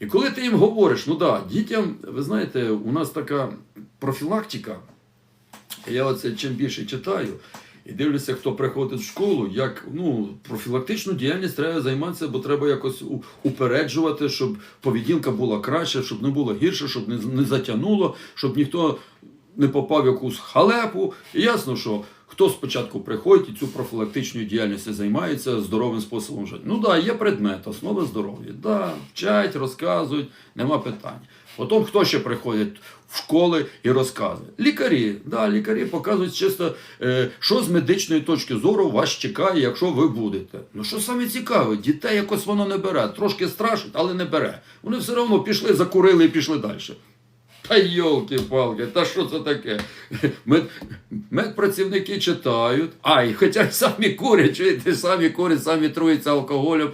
І коли ти їм говориш, ну да, дітям, ви знаєте, у нас така профілактика. Я оце чим більше читаю і дивлюся, хто приходить в школу, як ну, профілактичну діяльність треба займатися, бо треба якось упереджувати, щоб поведінка була краще, щоб не було гірше, щоб не, затягнуло, щоб ніхто не попав в якусь халепу. І ясно, що хто спочатку приходить і цю профілактичною діяльністю займається здоровим способом життя. Ну да, є предмет, основи здоров'я. Да, вчать, розказують, нема питань. Потім хто ще приходить в школи і розказує? Лікарі. Да, лікарі показують чисто, е, що з медичної точки зору вас чекає, якщо ви будете. Ну що саме цікаве, дітей якось воно не бере. Трошки страшить, але не бере. Вони все одно пішли, закурили і пішли далі. Та йолки-палки, та що це таке? Мед, медпрацівники читають, а і хоча самі курять, чуєте, самі курять, самі труються алкоголем.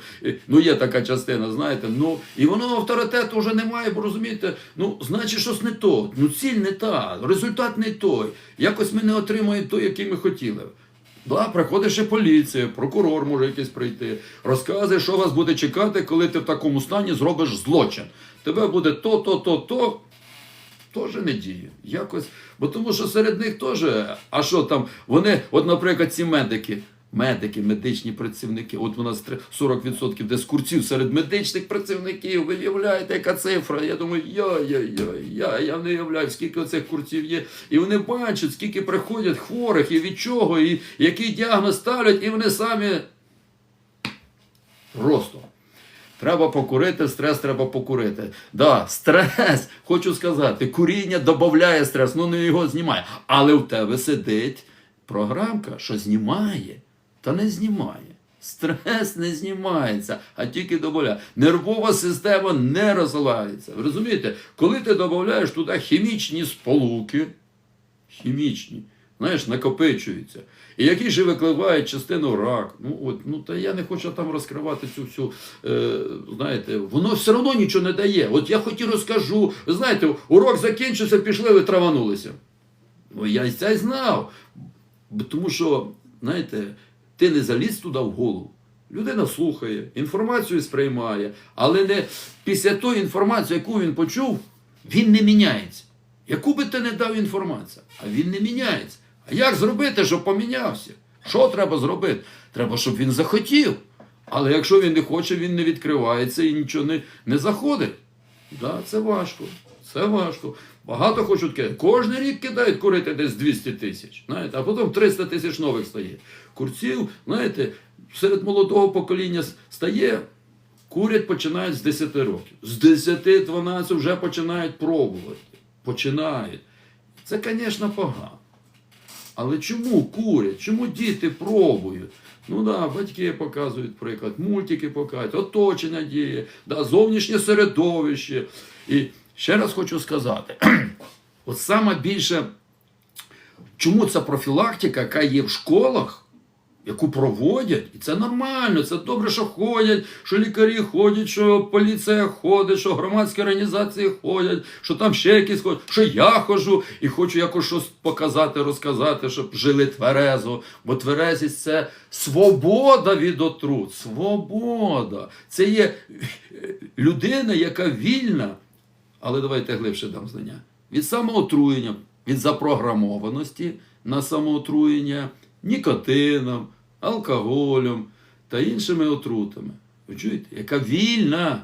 Ну, є така частина, знаєте. Ну, і воно авторитету вже немає, бо розумієте, ну, значить, щось не то. Ну, ціль не та, результат не той. Якось ми не отримуємо той, який ми хотіли. Да, приходить ще поліція, прокурор може якийсь прийти, розказує, що вас буде чекати, коли ти в такому стані зробиш злочин. Тебе буде то, то, то, то. Теж не діє. Якось. Бо тому що серед них теж, а що там, вони, от, наприклад, ці медики, медики, медичні працівники, от у нас 40% десь курців серед медичних працівників. Ви уявляєте, яка цифра? Я думаю, йой-йой-йой, я, я не уявляю, скільки оцих курців є. І вони бачать, скільки приходять хворих і від чого, і який діагноз ставлять, і вони самі просто. Треба покурити, стрес треба покурити. Да, стрес, хочу сказати, куріння додає стрес, ну не його знімає. Але в тебе сидить програмка, що знімає, та не знімає. Стрес не знімається, а тільки додає. Нервова система не розвивається. Ви розумієте, коли ти додаєш туди хімічні сполуки, хімічні, знаєш, накопичуються. І які ж викливають частину рак. Ну, от, ну, та я не хочу там розкривати цю всю, е, знаєте, воно все одно нічого не дає. От я хоч і розкажу. Ви знаєте, урок закінчився, пішли, ви траванулися. Ну, я й це знав. Тому що, знаєте, ти не заліз туди в голову. Людина слухає, інформацію сприймає, але не після тої інформації, яку він почув, він не міняється. Яку би ти не дав інформацію, а він не міняється. А як зробити, щоб помінявся? Що треба зробити? Треба, щоб він захотів. Але якщо він не хоче, він не відкривається і нічого не, не заходить. Да, це важко. Це важко. Багато хочуть кидати. Кожен рік кидають курити десь 200 тисяч. Знаєте, а потім 300 тисяч нових стає. Курців, знаєте, серед молодого покоління стає, курять починають з 10 років. З 10-12 вже починають пробувати. Починають. Це, звісно, погано. Але чому курять? Чому діти пробують? Ну да, батьки показують приклад, мультики показують, оточення діє, да, зовнішнє середовище. І ще раз хочу сказати: от саме більше, чому ця профілактика, яка є в школах, яку проводять, і це нормально, це добре, що ходять, що лікарі ходять, що поліція ходить, що громадські організації ходять, що там ще якісь ходять, що я ходжу і хочу якось щось показати, розказати, щоб жили тверезо. Бо тверезість це свобода від отрут. Свобода. Це є людина, яка вільна. Але давайте глибше дам знання. Від самоотруєння, від запрограмованості на самоотруєння нікотином, алкоголем та іншими отрутами. Ви чуєте? Яка вільна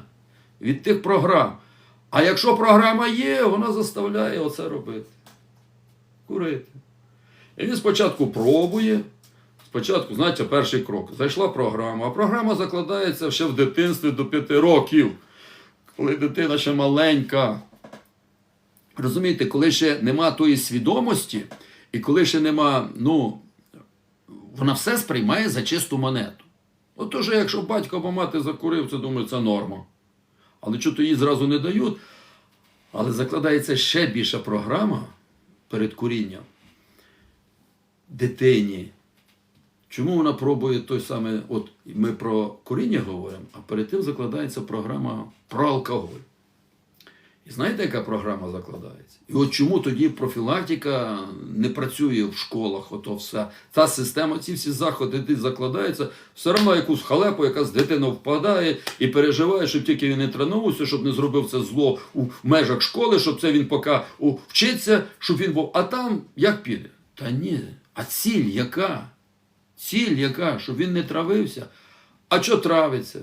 від тих програм. А якщо програма є, вона заставляє оце робити. Курити. І він спочатку пробує. Спочатку, знаєте, перший крок. Зайшла програма, а програма закладається ще в дитинстві до 5 років, коли дитина ще маленька. Розумієте, коли ще нема тої свідомості, і коли ще нема, ну, вона все сприймає за чисту монету. Отож, якщо батько або мати закурив, це думаю, це норма. Але чого то їй зразу не дають. Але закладається ще більша програма перед курінням дитині. Чому вона пробує той самий, от ми про куріння говоримо, а перед тим закладається програма про алкоголь. І знаєте, яка програма закладається? І от чому тоді профілактика не працює в школах, ото все. Та система, ці всі заходи де закладаються, все одно якусь халепу, яка з дитиною впадає і переживає, щоб тільки він не тренувався, щоб не зробив це зло у межах школи, щоб це він поки вчиться, щоб він був. А там як піде? Та ні. А ціль яка? Ціль яка? Щоб він не травився. А що травиться?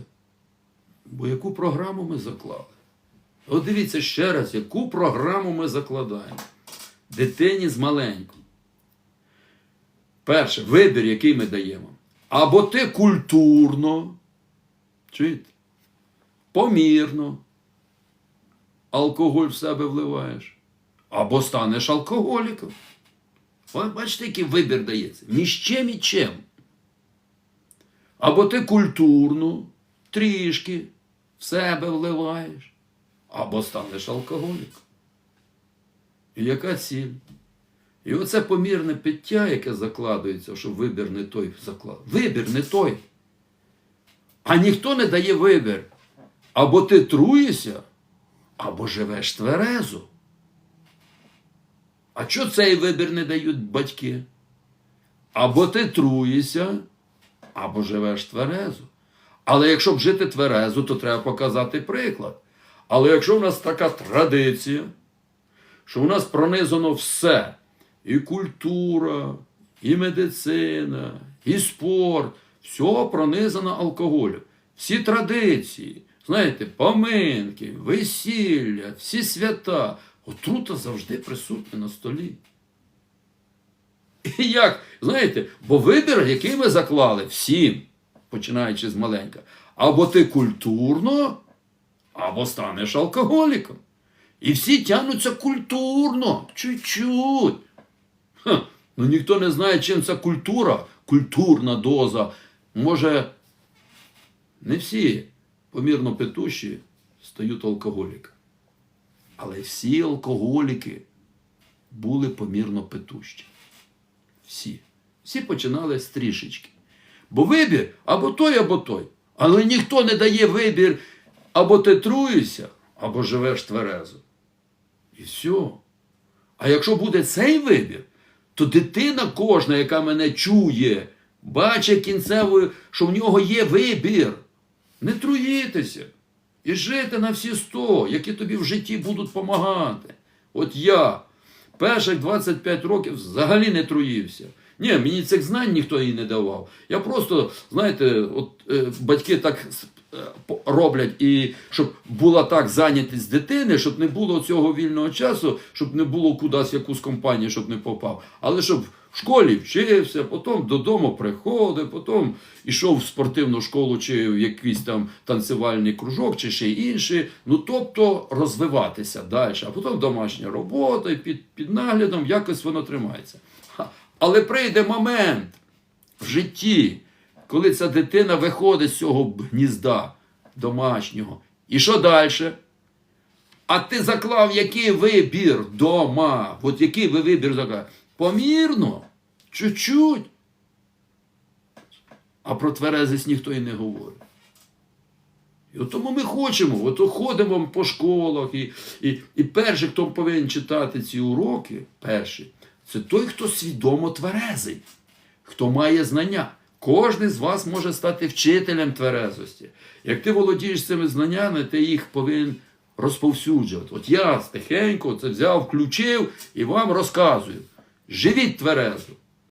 Бо яку програму ми заклали? От дивіться ще раз, яку програму ми закладаємо. Дитині з маленькою. Перше, вибір, який ми даємо. Або ти культурно, чуєте? Помірно. Алкоголь в себе вливаєш. Або станеш алкоголіком. От бачите, який вибір дається. Між чим і чим. Або ти культурно, трішки в себе вливаєш, або станеш алкоголіком. І яка ціль? І оце помірне пиття, яке закладується, що вибір не той заклад. Вибір не той. А ніхто не дає вибір. Або ти труєшся, або живеш тверезо. А чого цей вибір не дають батьки? Або ти труєшся, або живеш тверезо. Але якщо б жити тверезо, то треба показати приклад. Але якщо в нас така традиція, що в нас пронизано все, і культура, і медицина, і спорт, все пронизано алкоголем. Всі традиції, знаєте, поминки, весілля, всі свята, отрута завжди присутня на столі. І як, знаєте, бо вибір, який ми заклали всім, починаючи з маленька, або ти культурно, або станеш алкоголіком. І всі тягнуться культурно, чуть-чуть. Ну ніхто не знає, чим ця культура, культурна доза. Може, не всі помірно петуші стають алкоголіками. Але всі алкоголіки були помірно петущі. Всі. Всі починали з трішечки. Бо вибір або той, або той. Але ніхто не дає вибір, або ти труєшся, або живеш тверезо. І все. А якщо буде цей вибір, то дитина кожна, яка мене чує, бачить кінцевою, що в нього є вибір. Не труїтеся. І жити на всі сто, які тобі в житті будуть допомагати. От я перших 25 років взагалі не труївся. Ні, мені цих знань ніхто їй не давав. Я просто, знаєте, от е, батьки так роблять, і щоб була так зайнятість дитини, щоб не було цього вільного часу, щоб не було кудись якусь компанію, щоб не попав. Але щоб в школі вчився, потім додому приходив, потім ішов в спортивну школу чи в якийсь там танцювальний кружок, чи ще інший. Ну тобто розвиватися далі, а потім домашня робота, під, під наглядом якось воно тримається. Але прийде момент в житті, коли ця дитина виходить з цього гнізда домашнього. І що далі? А ти заклав який вибір дома? От який ви вибір заклав? Помірно, чуть-чуть. А про тверезість ніхто і не говорить. І от тому ми хочемо, от ходимо по школах, і, і, і перший, хто повинен читати ці уроки, перший, це той, хто свідомо тверезий, хто має знання. Кожен з вас може стати вчителем тверезості. Як ти володієш цими знаннями, ти їх повинен розповсюджувати. От я тихенько це взяв, включив і вам розказую. Живіть тверезо.